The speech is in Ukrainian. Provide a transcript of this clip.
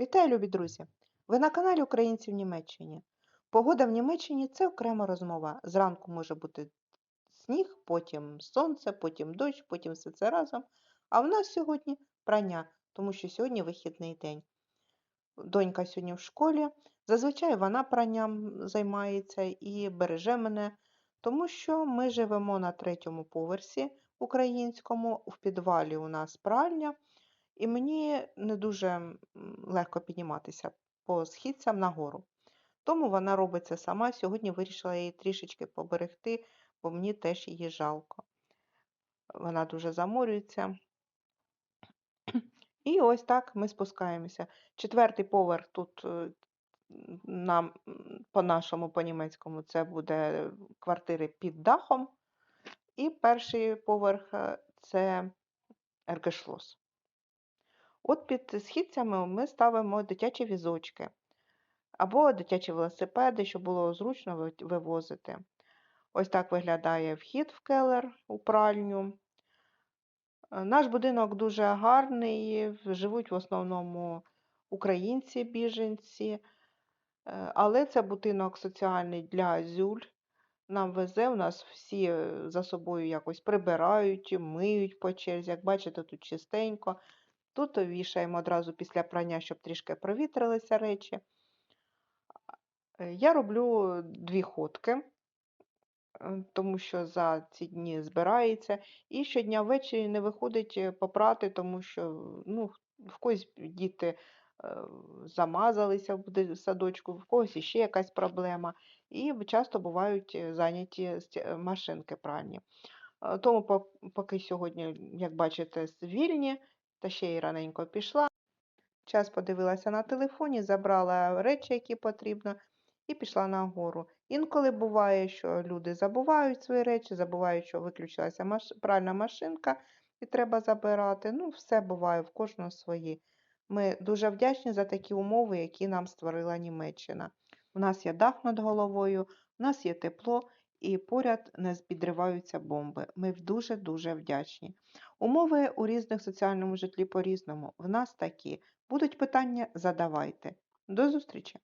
Вітаю, любі друзі! Ви на каналі Українці в Німеччині. Погода в Німеччині це окрема розмова. Зранку може бути сніг, потім сонце, потім дощ, потім все це разом. А в нас сьогодні прання, тому що сьогодні вихідний день. Донька сьогодні в школі. Зазвичай вона пранням займається і береже мене, тому що ми живемо на третьому поверсі українському, в підвалі у нас пральня. І мені не дуже легко підніматися по східцям нагору. Тому вона робить це сама. Сьогодні вирішила її трішечки поберегти, бо мені теж її жалко. Вона дуже заморюється. І ось так ми спускаємося. Четвертий поверх тут е, нам по-нашому, по-німецькому, це буде квартири під дахом. І перший поверх е, це Ергешлос. От під східцями ми ставимо дитячі візочки або дитячі велосипеди, щоб було зручно вивозити. Ось так виглядає вхід в келер у пральню. Е, Наш будинок дуже гарний, живуть в основному українці, біженці, Е, але це будинок соціальний для зюль. Нам везе, у нас всі е, за собою якось прибирають, миють по черзі. Як бачите, тут чистенько. Тут вішаємо одразу після прання, щоб трішки провітрилися речі. Е, Я роблю дві ходки, е, тому що за ці дні збирається. І щодня ввечері не виходить е, попрати, тому що ну, в когось діти замазалися в садочку, в когось іще якась проблема. І часто бувають зайняті машинки пральні. Тому поки сьогодні, як бачите, вільні, та ще й раненько пішла. Час подивилася на телефоні, забрала речі, які потрібно, і пішла нагору. Інколи буває, що люди забувають свої речі, забувають, що виключилася маш... пральна машинка і треба забирати. Ну, все буває, в кожного свої. Ми дуже вдячні за такі умови, які нам створила Німеччина. У нас є дах над головою, у нас є тепло і поряд не підриваються бомби. Ми дуже-дуже вдячні. Умови у різних соціальному житлі по-різному. В нас такі. Будуть питання, задавайте. До зустрічі!